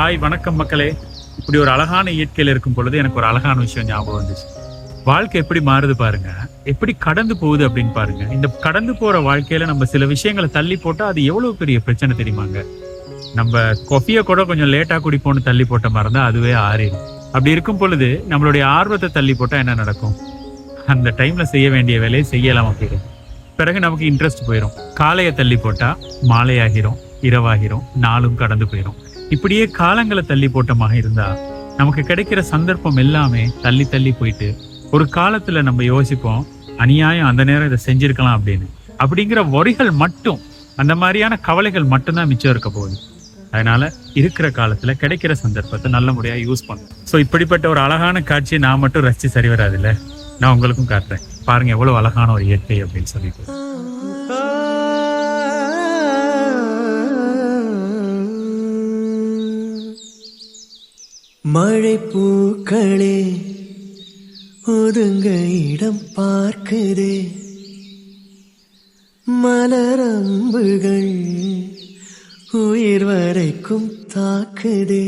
Hi வணக்கம் மக்களே. இப்படி ஒரு அழகான இயற்கையில இருக்கும் பொழுது எனக்கு ஒரு அழகான விஷயம் ஞாபகம் வந்துச்சு. வாழ்க்கை எப்படி மாறுது பாருங்க. எப்படி கடந்து போகுது அப்படின்னு பாருங்க. இந்த கடந்து போற வாழ்க்கையில நம்ம சில விஷயங்களை தள்ளி போட்டா அது எவ்வளவு பெரிய பிரச்சனை தெரியுமாங்க நம்ம கொஃபியை கூட கொஞ்சம் லேட்டா குடிப்போம்னு தள்ளி போட்ட மாதிரி தான் அதுவே ஆறிடும். அப்படி இருக்கும் பொழுது நம்மளுடைய ஆர்வத்தை தள்ளி போட்டா என்ன நடக்கும்? அந்த டைம்ல செய்ய வேண்டிய வேலையை செய்யலாம போயிடும் பிறகு நமக்கு இன்ட்ரெஸ்ட் போயிடும் காலையை தள்ளி போட்டா மாலையாகிரும். இரவாகிரும் நாளும் கடந்து போயிடும் இப்படியே காலங்களை தள்ளி போட்டமாக இருந்தா நமக்கு கிடைக்கிற சந்தர்ப்பம் எல்லாமே தள்ளி தள்ளி போயிட்டு ஒரு காலத்துல நம்ம யோசிப்போம் அநியாயம் அந்த நேரம் இதை செஞ்சிருக்கலாம் அப்படின்னு. அப்படிங்கிற வரிகள் மட்டும் அந்த மாதிரியான கவலைகள் மட்டும்தான் மிச்சம் இருக்க போகுது. அதனால இருக்கிற காலத்துல கிடைக்கிற சந்தர்ப்பத்தை நல்ல முறையா யூஸ் பண்ணும் ஸோ இப்படிப்பட்ட ஒரு அழகான காட்சியை நான் மட்டும் ரசிச்சு சரி வராதுல்ல? நான் உங்களுக்கும் காட்டுறேன். பாருங்க எவ்வளவு அழகான ஒரு இயற்கை அப்படின்னு சொல்லிட்டு. மழை பூக்களே ஒதுங்க இடம் பார்க்குதே. மலரம்புகள் உயிர் வரைக்கும் தாக்குதே.